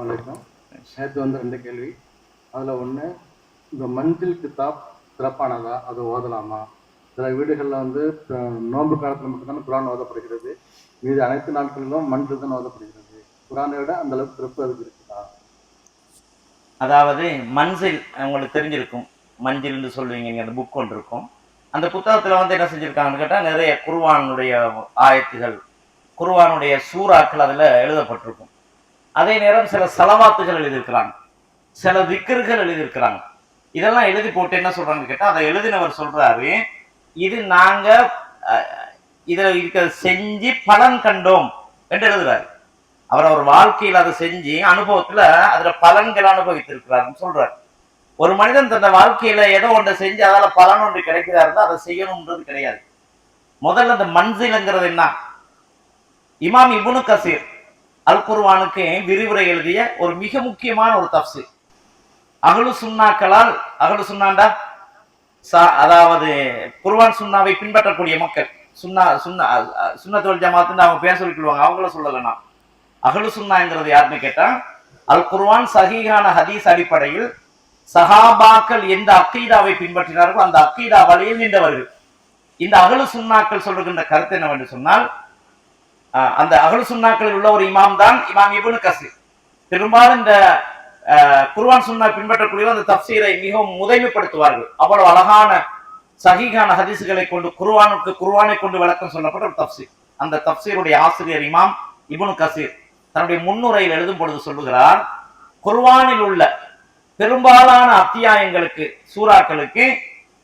வணக்கம் நேற்று வந்து ரெண்டு கேள்வி. அதில் ஒன்று இந்த மஞ்சள் கிதாப் சிறப்பானதா? அது ஓதலாமா? சில வீடுகளில் வந்து நோன்பு காலத்தில் மட்டும்தான் குரான் ஓதப்படுகிறது. மீது அனைத்து நாட்களிலும் மஞ்சள் தான் ஓதப்படுகிறது. குரானை விட அந்த அளவுக்கு சிறப்பு அதுக்கு இருக்குதா? அதாவது மஞ்சள் உங்களுக்கு தெரிஞ்சிருக்கும். மஞ்சள்னு சொல்லுவீங்க அந்த புக் ஒன்று இருக்கும். அந்த புத்தகத்தில் வந்து என்ன செஞ்சுருக்காங்கன்னு கேட்டால் நிறைய குர்வானுடைய ஆயத்துகள் குர்வானுடைய சூறாக்கள் அதில் எழுதப்பட்டிருக்கும். அதே நேரம் சில செலவாத்துகள் எழுதியிருக்கிறாங்க. சில விக்கர்கள் எழுதியிருக்கிறாங்க. இதெல்லாம் எழுதி போட்டு என்ன சொல்றாங்கன்னு கேட்டால் அதை எழுதினவர் சொல்றாரு இது நாங்க இதில் இதை இருக்க செஞ்சு பலன் கண்டோம் என்று எழுதுறாரு. அவர் அவர் வாழ்க்கையில் அதை செஞ்சு அனுபவத்துல அதுல பலன்கள் அனுபவித்திருக்கிறாருன்னு சொல்றாரு. ஒரு மனிதன் தன் வாழ்க்கையில ஏதோ ஒன்றை செஞ்சு அதால பலன் ஒன்று கிடைக்கிறதா இருந்தா அதை செய்யணும்ன்றது கிடையாது. முதல்ல அந்த மன்சில்ங்கிறது என்ன? இமாம் இபுனு கசீர். அல்குர்வானுக்கு விரிவுரை எழுதிய ஒரு மிக முக்கியமான ஒரு தப்சு அகலு சுண்ணாக்களால் அகலு சுண்ணாண்டா சா- அதாவது குர்வான் சுண்ணாவை பின்பற்றக்கூடிய மக்கள். சுண்ணா சுன்னா சுன்னத்தோல் ஜமாத்துன்னு அவங்க பேர் சொல்லிக்கொள்வாங்க. அவங்கள சொல்லலை அகலு சுண்ணாங்கிறது யாருன்னு கேட்டா அல் குர்வான் சஹீகான ஹதீஸ் அடிப்படையில் சஹாபாக்கள் எந்த அக்கீதாவை பின்பற்றினார்களோ அந்த அக்கீதா வழியில் நின்றவர்கள். இந்த அகலு சுண்ணாக்கள் சொல்லுகின்ற கருத்து என்னவென்று சொன்னால் அந்த அகல் சுண்ணாக்களில் உள்ள ஒரு இமாம் தான் இமாம் இபுனு கசீர். பெரும்பாலும் இந்த குர்வான் சுண்ணா சுன்னா பின்பற்றக்கூடிய அந்த தப்சீரை மிகவும் முதன்மைப்படுத்துவார்கள் அவ்வளவு அழகான சகிகான ஹதீசுகளை கொண்டு குர்வானுக்கு குர்வானை கொண்டு விளக்கம் சொல்லப்பட்ட ஒரு தப்சீர். அந்த தப்சீருடைய ஆசிரியர் இமாம் இபுனு கசீர் தன்னுடைய முன்னுரையில் எழுதும் பொழுது சொல்லுகிறார் குர்வானில் உள்ள பெரும்பாலான அத்தியாயங்களுக்கு சூறாக்களுக்கு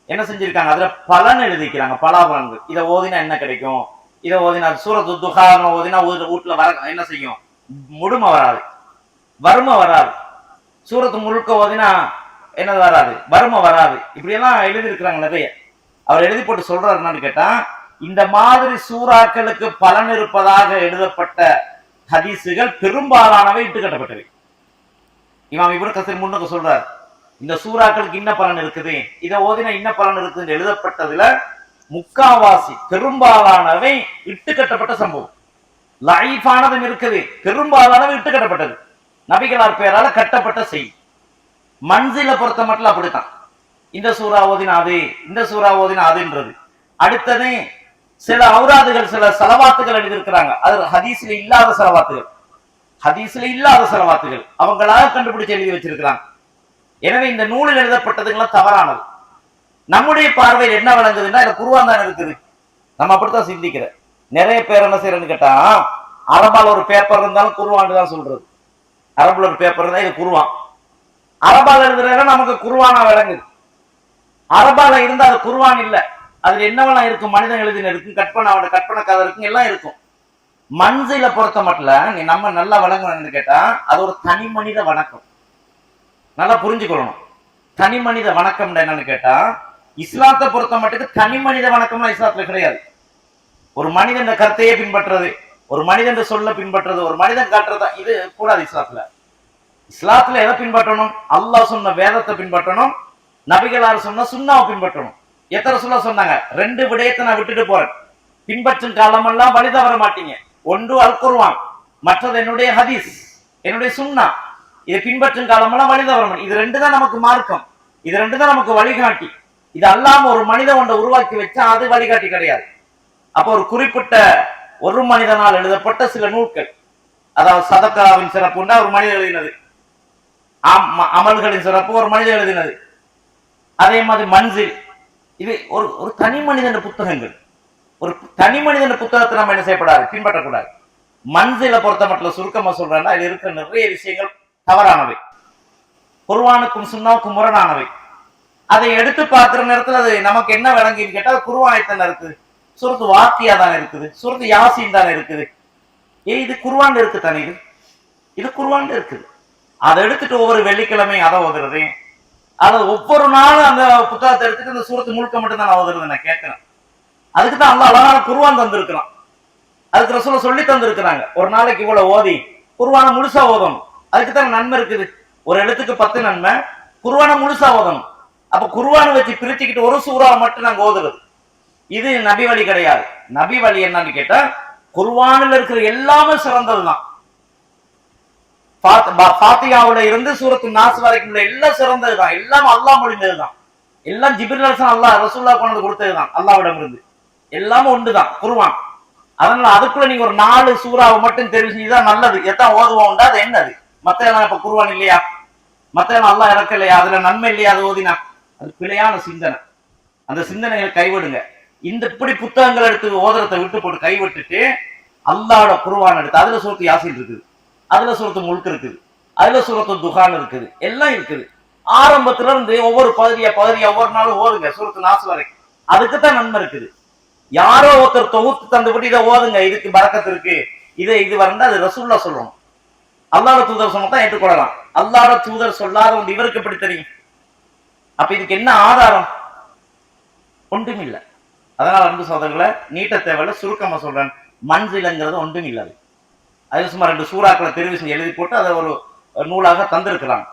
என்ன செஞ்சிருக்காங்க? அதுல பலன் எழுதிக்கிறாங்க பலாபலன்கள். இதை ஓதினா என்ன கிடைக்கும்? இதை ஓதினா சூரத்து துகாரம் ஓதினா ஊர் வீட்டுல வர என்ன செய்யும்? முடுமை வராது. வறுமை வராது. சூரத்து முழுக்க ஓதினா என்னது வராது? வறுமை வராது. இப்படியெல்லாம் எழுதியிருக்கிறாங்க நிறைய. அவர் எழுதி போட்டு சொல்றாரு என்னன்னு கேட்டா இந்த மாதிரி சூறாக்களுக்கு பலன் இருப்பதாக எழுதப்பட்ட ஹதீசுகள் பெரும்பாலானவை இட்டுக்கட்டப்பட்டவை இமாம் இவரு கசீர் முன்னுக்கு சொல்றார் இந்த சூறாக்களுக்கு இன்ன பலன் இருக்குது இதை ஓதினா இன்ன பலன் இருக்குதுன்னு எழுதப்பட்டதுல முக்காவாசி பெரும்பாலானவை இட்டுக்கட்டப்பட்ட சம்பவம். லைஃபானதும் இருக்குது. பெரும்பாலானவை இட்டுக்கட்டப்பட்டது நபிகளார் பெயரால கட்டப்பட்ட செய்தி மன்சில பொறுத்த மட்டும் அப்படித்தான். இந்த சூறா ஓதினா அது இந்த சூறா ஓதினா அதுன்றது. அடுத்தது சில அவுராதுகள் சில செலவாத்துகள் எழுதியிருக்கிறாங்க. அது ஹதீஸ்ல இல்லாத செலவாத்துகள். ஹதீஸ்ல இல்லாத செலவாத்துகள். அவங்களாக கண்டுபிடிச்சு எழுதி வச்சிருக்கிறாங்க. எனவே இந்த நூலில் எழுதப்பட்டதுங்களாம் தவறானது. நம்முடைய பார்வையில் என்ன விளங்குதுன்னா இது குருவான் தான் இருக்குது. நம்ம அப்படித்தான் சிந்திக்கிறேன் நிறைய பேர் என்ன செய்யறேன்னு கேட்டா அரபால் ஒரு பேப்பர் இருந்தாலும் குருவான்னு தான் சொல்றது. அரபுல ஒரு பேப்பர் இருந்தால் இது குருவான். அரபால் எழுதுறத நமக்கு குருவானா விளங்குது. அரபால இருந்தா அது குருவான் இல்ல. அதுல என்னவெல்லாம் இருக்கும்? மனிதன் எழுதின இருக்கும் கற்பனை அவனோட கற்பனை கதை இருக்கும் எல்லாம் இருக்கும். மன்சில பொறுத்த மட்டும் நீ நம்ம நல்லா வழங்கணும்னு கேட்டா அது ஒரு தனி மனித வணக்கம். நல்லா புரிஞ்சுக்கொள்ளணும். தனி மனித வணக்கம் என்னன்னு கேட்டா இஸ்லாத்தை பொறுத்த மட்டுக்கு தனி மனித வணக்கம்லாம் இஸ்லாத்துல கிடையாது. ஒரு மனிதன் கருத்தையே பின்பற்றுறது ஒரு மனிதன் சொல்ல பின்பற்றுறது ஒரு மனிதன் காட்டுறது இது கூடாது இஸ்லாத்துல. இஸ்லாத்துல எதை பின்பற்றணும்? அல்லாஹ் சொன்ன வேதத்தை பின்பற்றணும் நபிகளார் சொன்ன சுண்ணாவை பின்பற்றணும். எத்தனை சொல்ல சொன்னாங்க? ரெண்டு விடயத்தை நான் விட்டுட்டு போறேன். பின்பற்றும் காலமெல்லாம் வழி தவற மாட்டீங்க. ஒன்று அல் மற்றது என்னுடைய ஹதீஸ் என்னுடைய சுண்ணா. இதை பின்பற்றும் காலமெல்லாம் வழி தவற மாட்டேன் இது ரெண்டு தான் நமக்கு மார்க்கம். இது ரெண்டு தான் நமக்கு வழிகாட்டி. இது அல்லாம ஒரு மனிதன் ஒன்றை உருவாக்கி வச்சா அது வழிகாட்டி கிடையாது. அப்போ ஒரு குறிப்பிட்ட ஒரு மனிதனால் எழுதப்பட்ட சில நூல்கள். அதாவது சதக்காவின் சிறப்பு ஒரு மனிதன் எழுதினது. அம்- அமல்களின் சிறப்பு ஒரு மனிதன் எழுதினது. அதே மாதிரி மன்சில். இது ஒரு ஒரு தனி மனிதன் புத்தகங்கள். ஒரு தனி மனிதன் புத்தகத்தை நம்ம என்ன செய்யப்படாது? பின்பற்றக்கூடாது. மன்சில பொறுத்த மட்டும் சுருக்கமா சொல்றேன்னா இதுல இருக்கிற நிறைய விஷயங்கள் தவறானவை. குர்ஆனுக்கும் சுண்ணாவுக்கும் முரணானவை. அதை எடுத்து பார்க்கிற நேரத்துல அது நமக்கு என்ன விளங்கின்னு கேட்டா அது இருக்குது சுரத்து வாக்கியா தானே இருக்குது. சுரத்து யாசின் தானே இருக்குது. ஏ இது குருவாண்டு இருக்கு தானே இது? இது குருவாண்டு இருக்குது. அதை எடுத்துட்டு ஒவ்வொரு வெள்ளிக்கிழமையும் அதை ஓதுறது அதை ஒவ்வொரு நாளும் அந்த புத்தகத்தை எடுத்துட்டு அந்த சூரத்து முழுக்க மட்டும் தான் நான் ஓதுறது நான் கேட்கிறேன். அதுக்கு தான் அல்லாஹ் அழகான குருவான் தந்திருக்கிறான். அதுக்கு ரசூல சொல்லி தந்திருக்கிறாங்க. ஒரு நாளைக்கு இவ்வளவு ஓதி குருவானை முழுசா ஓதணும். அதுக்கு தான் நன்மை இருக்குது. ஒரு இடத்துக்கு பத்து நன்மை குருவானை முழுசா ஓதணும். அப்ப குருவானை வச்சு பிரிச்சுக்கிட்டு ஒரு சூறாவை மட்டும் நாங்க ஓதுறது. இது நபி வழி கிடையாது. நபி வழி என்னன்னு கேட்டா குர்ஆனில் இருக்கிற எல்லாமே சிறந்ததுதான். தான் பா- இருந்து சூரத்து நாசு வரைக்கும் உள்ள எல்லாம் சிறந்ததுதான். எல்லாம் அல்லாஹ் மொழிந்ததுதான் எல்லாம் ஜிபிர் அரசன் அல்லாஹ் ரசூல்லா கொண்டு கொடுத்ததுதான் அல்லாவிடம் இருந்து எல்லாமே ஒன்றுதான் குருவான் அதனால அதுக்குள்ள நீங்க ஒரு நாலு சூறாவை மட்டும் தெரிஞ்சுதான் நல்லது. எத்தான் ஓதுவோம்டா அது என்னது? மத்த இப்ப குருவான் இல்லையா? மத்த எல்லாம் அல்லாஹ் இறக்கலையா? அதுல நன்மை இல்லையா? அது ஓதினா? அது பிழையான சிந்தனை. அந்த சிந்தனைகளை கைவிடுங்க. இந்த இப்படி புத்தகங்கள் எடுத்து ஓதரத்தை விட்டு போட்டு கைவிட்டுட்டு அல்லாட குருவான் எடுத்து அதுல சுரத்து யாசின் இருக்குது. அதுல சுரத்து முழுக்க இருக்குது. அதுல சுரத்து துகான் இருக்குது. எல்லாம் இருக்குது. ஆரம்பத்துல இருந்து ஒவ்வொரு பகுதியா பகுதியா ஒவ்வொரு நாளும் ஓதுங்க சுரத்து நாசு வரைக்கும். அதுக்கு தான் நன்மை இருக்குது. யாரோ ஒருத்தர் தொகுத்து தந்தபடி இதை ஓதுங்க இதுக்கு பறக்கத்து இருக்கு. இதை இது வரந்தா அது ரசூல்லா சொல்லணும் அல்லாட தூதர் சொன்னா தான் ஏற்றுக்கொள்ளலாம். அல்லாட தூதர் சொல்லாத ஒன்று இவருக்கு எப்படி தெரியும்? அப்ப இதுக்கு என்ன ஆதாரம்? ஒன்றும் இல்லை அதனால அன்பு சோதர்களை நீட்ட தேவையில்ல சுருக்கமா சொல்றேன். மண்சிலங்கிறது ஒன்றும் இல்லை அது. அது சும்மா ரெண்டு சூறாக்களை தெரிவு செஞ்சு எழுதி போட்டு அதை ஒரு நூலாக தந்திருக்கிறாங்க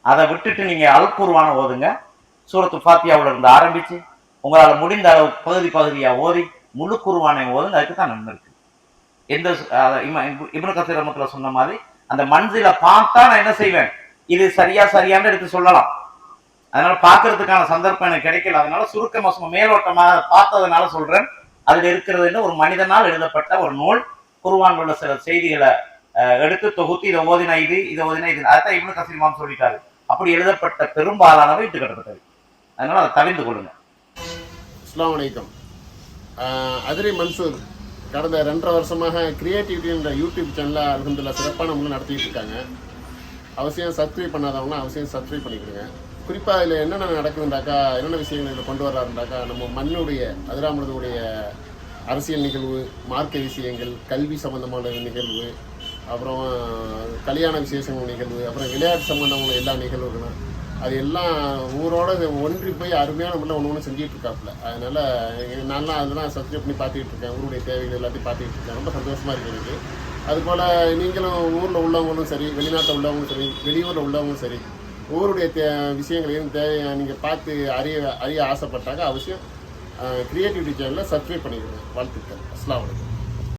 அதை விட்டுட்டு நீங்க அல் ஓதுங்க. சூரத்து ஃபாத்தியாவில் இருந்து ஆரம்பிச்சு உங்களால் முடிந்த அளவு பகுதி பகுதியாக ஓதி முழு குருவானை ஓதுங்க. அதுக்கு தான் நன்மை இருக்கு. எந்த சு- அஹ் இப்னு- கசீர் சொன்ன மாதிரி அந்த மஞ்சளை பார்த்தா நான் என்ன செய்வேன்? இது சரியா சரியான்னு எடுத்து சொல்லலாம். அதனால பாக்குறதுக்கான சந்தர்ப்பம் எனக்கு கிடைக்கல. அதனால சுருக்கமா சும்மா மேலோட்டமாக பார்த்ததுனால சொல்றேன். அதுல இருக்கிறதுன்னு ஒரு மனிதனால் எழுதப்பட்ட ஒரு நூல். குருவான் உள்ள சில செய்திகளை எடுத்து தொகுத்து இதை ஓதினா இது இதை ஓதினா இது. அதான் இவனு கசீர் சொல்லிட்டாரு. அப்படி எழுதப்பட்ட பெரும்பாலானவை இட்டு கட்டப்பட்டது அதனால அதை தவிர்த்து கொள்ளுங்க. அஸ்லாம் வலைக்கம் அதிரை மன்சூர் கடந்த ரெண்டரை வருஷமாக கிரியேட்டிவிட்டின்ற யூடியூப் சேனலில் அலமதுல்லா சிறப்பான முறையில் நடத்திட்டு இருக்காங்க. அவசியம் சப்ஸ்கிரைப் பண்ணாதவங்களாம் அவசியம் சப்ஸ்கிரைப் பண்ணிக்கிடுங்க. குறிப்பாக இதில் என்னென்ன நடக்குதுண்டாக்கா என்னென்ன விஷயங்கள் இதில் கொண்டு வர்றாருண்டாக்கா நம்ம மண்ணுடைய அதிராமனதுடைய அரசியல் நிகழ்வு மார்க்க விஷயங்கள் கல்வி சம்பந்தமான நிகழ்வு அப்புறம் கல்யாண விசேஷங்கள் நிகழ்வு அப்புறம் விளையாட்டு சம்பந்தமான எல்லா நிகழ்வுகளும் அது எல்லாம் ஊரோட ஒன்றி போய் அருமையான முறையில் ஒன்று ஒன்று செஞ்சுட்டு இருக்காப்புல அதனால நான்லாம் அதெல்லாம் சப்ஸ்கிரைப் பண்ணி பார்த்துக்கிட்டு இருக்கேன் ஊருடைய தேவைகள் எல்லாத்தையும் பார்த்துக்கிட்டு இருக்கேன் ரொம்ப சந்தோஷமாக இருக்கு எனக்கு. அதுபோல் நீங்களும் ஊரில் உள்ளவங்களும் சரி வெளிநாட்டில் உள்ளவங்களும் சரி வெளியூரில் உள்ளவங்களும் சரி ஊருடைய தே விஷயங்களையும் தேவையான நீங்கள் பார்த்து அறிய அறிய ஆசைப்பட்டாக்க அவசியம் கிரியேட்டிவிட்டி சேனலில் சப்ஸ்கிரைப் பண்ணிக்கோங்க. வாழ்த்துக்கள். அஸ்லாம் வலைக்கம்